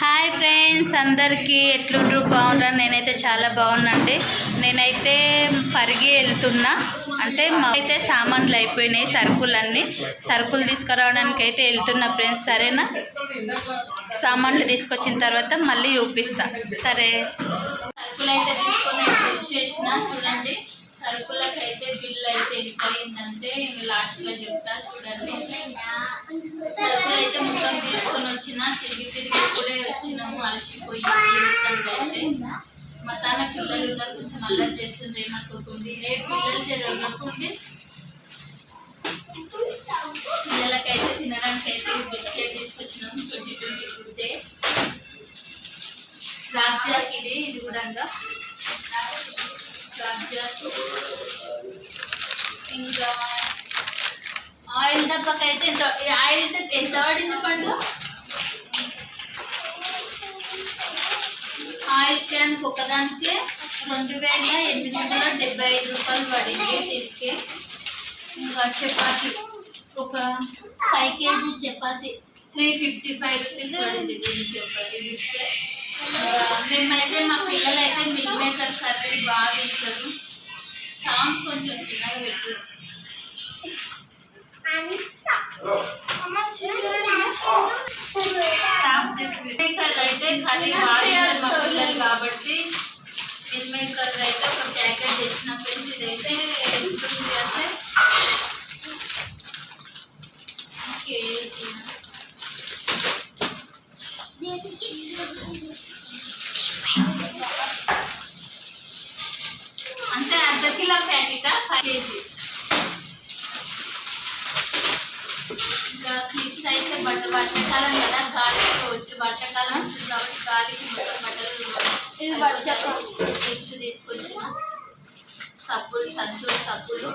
Hi friends అందరికీ ఎట్లుండ్రు? బాగున్నారు నేనైతే చాలా బాగున్నాండి. నేనైతే పరిగి వెళ్తున్నా. అంటే మాకైతే సామాన్లు అయిపోయినాయి సరుకులన్నీ. సరుకులు తీసుకురావడానికి అయితే వెళ్తున్నా ఫ్రెండ్స్ సరేనా? సామాన్లు తీసుకొచ్చిన తర్వాత మళ్ళీ చూపిస్తా. సరే. సరుకులు అయితే తీసుకొని వచ్చేసిన చూడండి సరుకులకైతే బిల్ అయితే ఎంత అయిందంటే లాస్ట్లో చెప్తా చూడండి. పిల్లలు ఉన్నారు కొంచెం అల్లరి చేస్తుండ్రు ఏమనుకోకండి. ఏ పిల్లలు జరగకుండి పిల్లలకైతే తినడానికి అయితే biscuit తీసుకొచ్చినాము twenty twenty Good Day rock jack ఇది ఇది కూడా రాక్ జాక్. ఇంకా ఆయిల్ డబ్బాకైతే ఎంత ఆయిల్ ఎంత పడింది పండు? ఆయిల్ క్యాన్ ఒకదానికి రెండు వేల ఎనిమిది వందల డెబ్బై ఐదు రూపాయలు పడింది దీనికి ఇంకా చపాతి ఒక five KG chapati three fifty five rupees పడింది దీనికి ఒకటి ఇస్తే. ఇంకా మేమైతే మా పిల్లలు అయితే మిల్ మేకర్ కర్రీ బాగా తింటారు సాంగ్ కొంచెం చిన్నగా పెట్టు. స్టాప్ చేసి మిల్ మేకర్ అయితే కర్రీ బాగా తింటారు మా పిల్లలు కాబట్టి మిల్ మేకర్ అయితే ఒక ప్యాకెట్ తెచ్చిన ఇంకా క్లిప్స్ అయితే బట్ట వర్షాకాలం కదా గాలికి వర్షాకాలం వస్తుంది కాబట్టి గాలికి మొత్తం బట్టలు ఇది వర్షాకాలం. క్లిప్స్ తీసుకొచ్చిన. సబ్బులు సంతూర్ సబ్బులు.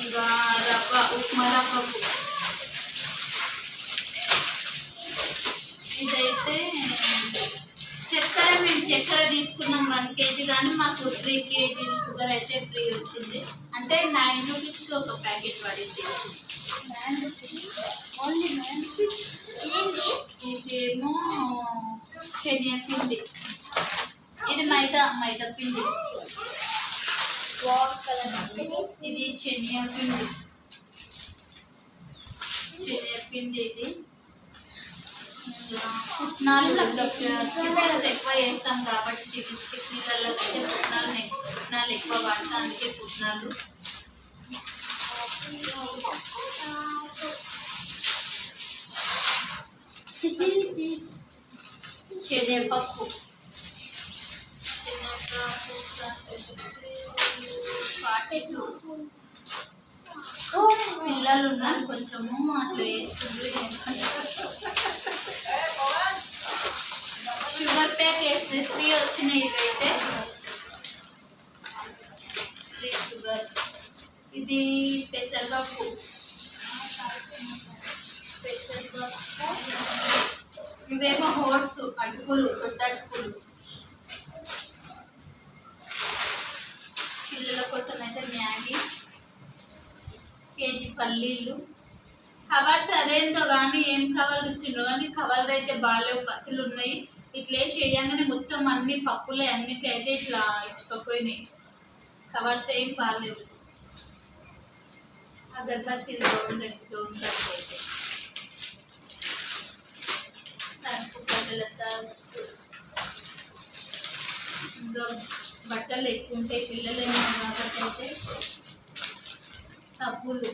ఇంకా రవ్వ ఉప్మా రవ్వకు ఇదైతే చక్కెర మేము చక్కెర తీసుకున్నాం వన్ కేజీ కానీ మాకు త్రీ కేజీ షుగర్ అయితే ఫ్రీ వచ్చింది. అంటే నైన్ రూపీస్కి ఒక ప్యాకెట్ పడింది. ఇదేమో శనియ పిండి. ఇది మైదా మైదా పిండి. ఇది శనియ పిండి. శనియ పిండి ఇది. పుట్నాలు ఎక్కువ చేస్తాం కాబట్టి టిఫిన్ చట్నీలలో అయితే పుట్నాలు పుట్నాలు ఎక్కువ వాడతాం అందుకే పుట్నాలు. శనగపప్పు శనగపప్పు పాకెట్లు పిల్లలు ఉన్నారు కొంచెము అట్లా వేస్తుండ్రు షుగర్ ప్యాకెట్స్ త్రీ వచ్చినాయి ఇవైతే. ఇది పెసరపప్పు పెసరపప్పు ఇవేమో హోట్స్ అటుకులు దొడ్డ పిల్లల కోసం అయితే మ్యాగీ కేజీ పల్లీలు కవర్స్ అదేంతో కానీ ఏం కవర్లు ఇచ్చిండ్రు కానీ కవర్లు అయితే బాగాలేవు పత్తులు ఉన్నాయి ఇట్లా చేయగానే వేయంగానే మొత్తం అన్ని పప్పులే అన్నిటి అయితే ఇట్లా ఇచ్చిపోయినాయి కవర్స్ ఏం బాగాలేవు అగరబత్తి గౌన్ గౌన్ సర్పు బట్టల సర్పు ఇంకా బట్టలు ఎక్కువ ఉంటాయి పిల్లలు కాబట్టి అయితే సబ్బులు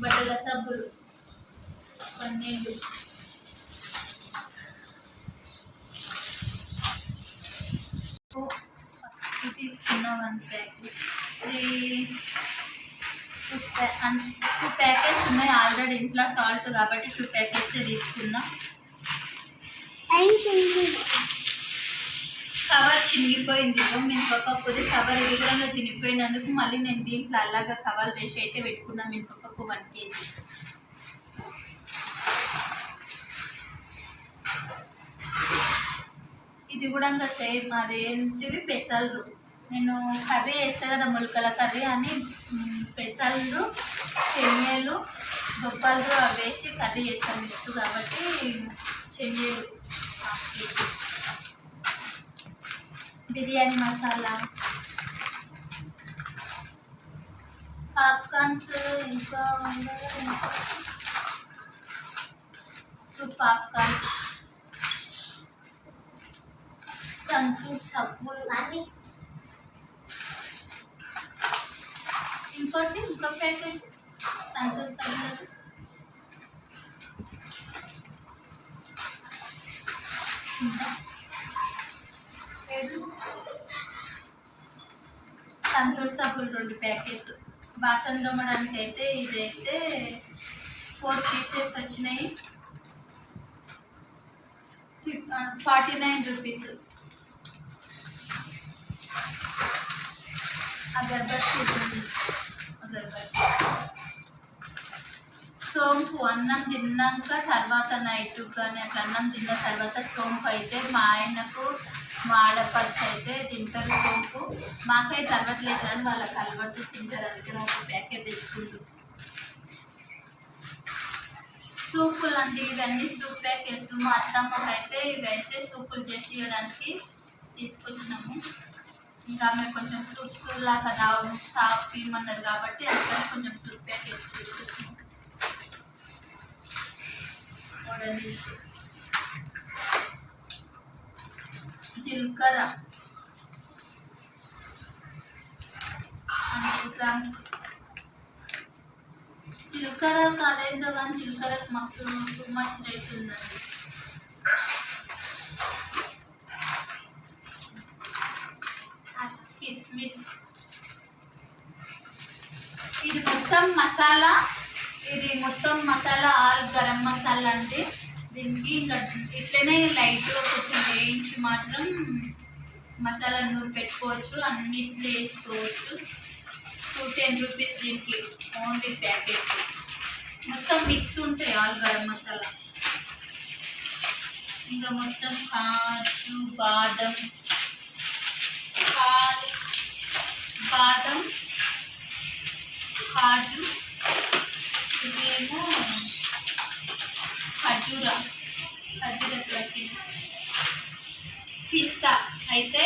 బట్టల సబ్బులు. పన్నెండు ఇది తీసుకున్నా వన్ ప్యాకెట్ ఇది టూ ప్యా- అన్- టూ ప్యాకెట్స్ ఉన్నాయి ఆల్రెడీ ఇంట్లో సాల్ట్ కాబట్టి టూ ప్యాకెట్స్ తీసుకున్నా. కవర్ చినిగిపోయింది. మినపప్పుది కవర్ ఇది కూడా చినిగిపోయినందుకు మళ్ళీ నేను దీంట్లో అలాగా కవర్ వేసి అయితే పెట్టుకున్నా మినపప్పు వన్ కేజీ. ఇది కూడా ఇంకా సేమ్ అదేంటివి పెసలు నేను కర్రీ వేస్తా కదా మొలకల కర్రీ అని. పెసలు శనగలు దుబ్బలు అవి వేసి కర్రీ చేస్తాను మిక్స్ కాబట్టి శనగలు బిర్యానీ మసాలా. పాప్కార్న్స్ ఇంకా ఉన్నాయి టూ పాప్కార్న్స్. సంతూర్ సబ్బులు. అన్నీ. ఇంకోటి ఇంకో ప్యాకెట్ సంతూర్ సబ్బులు ఇంకా ఏడు. సంతూర్ సబ్బులు రెండు ప్యాకెట్స్ బాసన్ దొమ్మడానికి అయితే ఇదైతే ఫోర్ పీసెస్ వచ్చినాయి ఫార్టీ నైన్ రూపీస్ అగరబత్తి ఉంది. అగరబత్తి సోంపు అన్నం తిన్నాక తర్వాత నైట్ కానీ అట్లా అన్నం తిన్న తర్వాత సోంపు అయితే మా ఆయనకు మా ఆడపడుచు అయితే తింటారు సోంపు. మాకైతే అలవట్లేదు కానీ వాళ్ళకి అలవాటు తింటారు అందుకని ఒక ప్యాకెట్ తెచ్చుకుంటారు సూపులు అండి ఇవన్నీ సూప్ ప్యాకెట్స్ మా అత్తమ్మకి అయితే ఇవైతే సూపులు చేసి ఇవ్వడానికి తీసుకొచ్చినాము. ఇంకా ఆమె కొంచెం సూప్ లాగా తాగు తాపిమన్నారు కాబట్టి అందుకని కొంచెం సూప్ నూడిల్స్ జీలకర్ర హండ్రెడ్ గ్రామ్స్ జీలకర్ర కాదేందో కానీ జీలకర్రకు మస్తు టూ మచ్ రేట్ ఉందండి కిస్మిస్ ఇది మొత్తం మసాలా ఇది మొత్తం మసాలా ఆలు గరం మసాలా అంటే దీనికి ఇంకా ఇట్లనే లైట్గా కొంచెం వేయించి మాత్రం మసాలా నూరు పెట్టుకోవచ్చు అన్నిట్లో వేసుకోవచ్చు. టూ టెన్ రూపీస్ దీనికి ఓన్లీ ప్యాకెట్. మొత్తం మిక్స్ ఉంటాయి ఆల్ గరం మసాలా. ఇంకా మొత్తం కాజు బాదం. కాజు బాదం కాజు ఇదేమో ఖర్జూరా ఖర్జూర పిస్తా. అయితే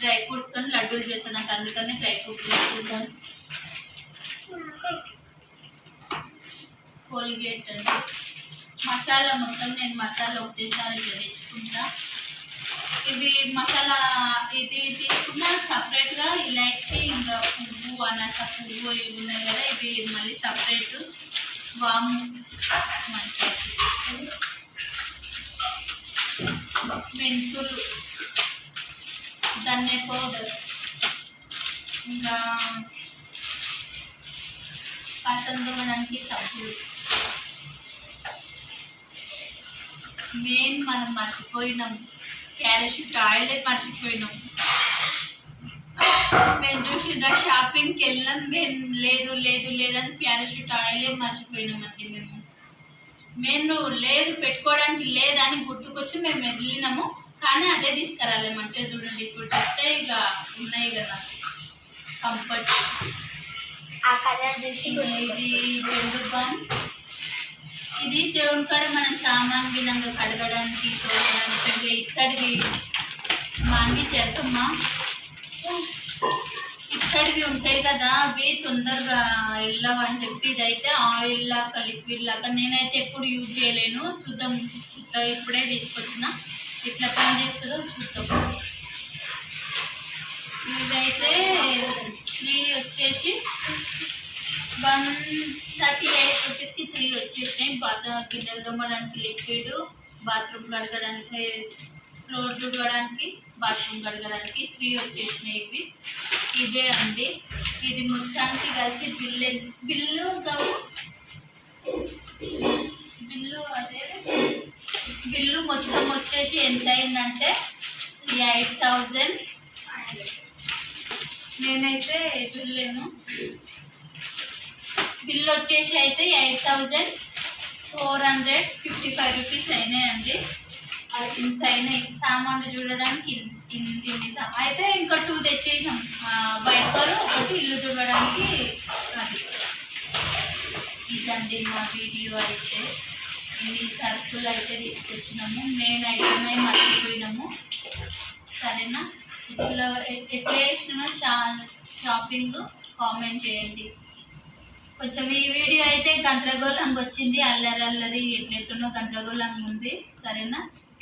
డ్రై ఫ్రూట్స్తో లడ్డూలు చేస్తానంట అందుకనే డ్రై ఫ్రూట్స్ తీసుకుంటాను కోల్గేట్ అండి మసాలా మొత్తం నేను మసాలా ఒకటేసారి తెచ్చుకుంటా ఇవి మసాలా ఇది తీసుకున్నా సపరేట్గా ఇలాచి ఇంకా పువ్వు అనాస పువ్వు ఇవి ఉన్నాయి కదా ఇవి మళ్ళీ సపరేట్ వాము మెంతులు ధన్య పౌడర్ ఇంకా పసందడానికి సబ్బులు. మెయిన్ మనం మర్చిపోయినాం. క్యారెట్ ఆయిలే మర్చిపోయినాం. మేము చూసిండ్రా షాపింగ్కి వెళ్ళాం మేము లేదు లేదు లేదని ప్యారాషూట్ ఆయిలే మర్చిపోయినామండి మేము. మేము లేదు పెట్టుకోవడానికి లేదని గుర్తుకొచ్చి మేము వెళ్ళినాము. కానీ అదే తీసుకురాలేమంటే చూడండి ఇప్పుడు చెప్తే ఇక ఉన్నాయి కదా. కంఫర్ట్ ఇది పెండు బామ్ ఇది దేవుని కాడ మనం సామాన్ గినంగా కడగడానికి తోడడానికి ఇంకా ఇత్తడివి మాంగి చేస్తమ్మా ఇత్తడివి ఉంటాయి కదా అవి తొందరగా వెళ్ళవు అని చెప్పి ఇదైతే ఆయిల్ లాగా లిక్విడ్ లాగా నేనైతే ఎప్పుడు యూజ్ చేయలేను. చూద్దాం ఇప్పుడే తీసుకొచ్చిన. ఇట్లా పని చేస్తుందో చూద్దాం. ఇదైతే ఫ్రీ వచ్చేసి వన్ థర్టీ ఎయిట్ రూపీస్కి త్రీ వచ్చేసినాయి బాస గిన్నెలు తోమడానికి లిక్విడ్ బాత్రూమ్ కడగడానికి రోడ్లు తుడవడానికి బాత్రూమ్ కడగడానికి త్రీ వచ్చేసినాయి ఇవి. ఇదే అండి. ఇది మొత్తానికి కలిసి బిల్ బిల్లు గౌ బిల్లు అదే? బిల్లు మొత్తం వచ్చేసి ఎంత అయిందంటే ఎయిట్ థౌజండ్. నేనైతే చూడలేను. బిల్ వచ్చేసి అయితే eight thousand. Four hundred fifty five rupees అయినాయండి. ఇంత అయినాయి. సామాన్లు చూడడానికి ఇన్ని అయితే ఇంకా టూ తెచ్చేసాం బయటకరు ఒకటి ఇల్లు చూడడానికి అది. ఇదండి మా వీడియో అయితే. ఇన్ని సరుకులు అయితే తీసుకొచ్చినాము. మెయిన్ ఐటమే మర్చిపోయినాము. సరేనా? ఇట్లా ఎట్లా చేసినానో షాపింగ్ కామెంట్ చేయండి. కొంచెం ఈ వీడియో అయితే గందరగోళంగా వచ్చింది. అల్లరి అల్లరి ఎట్లెట్లనో గందరగోళంగా ఉంది. సరేనా?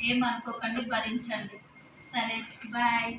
ఏం అనుకోకండి భరించండి. సరే బాయ్.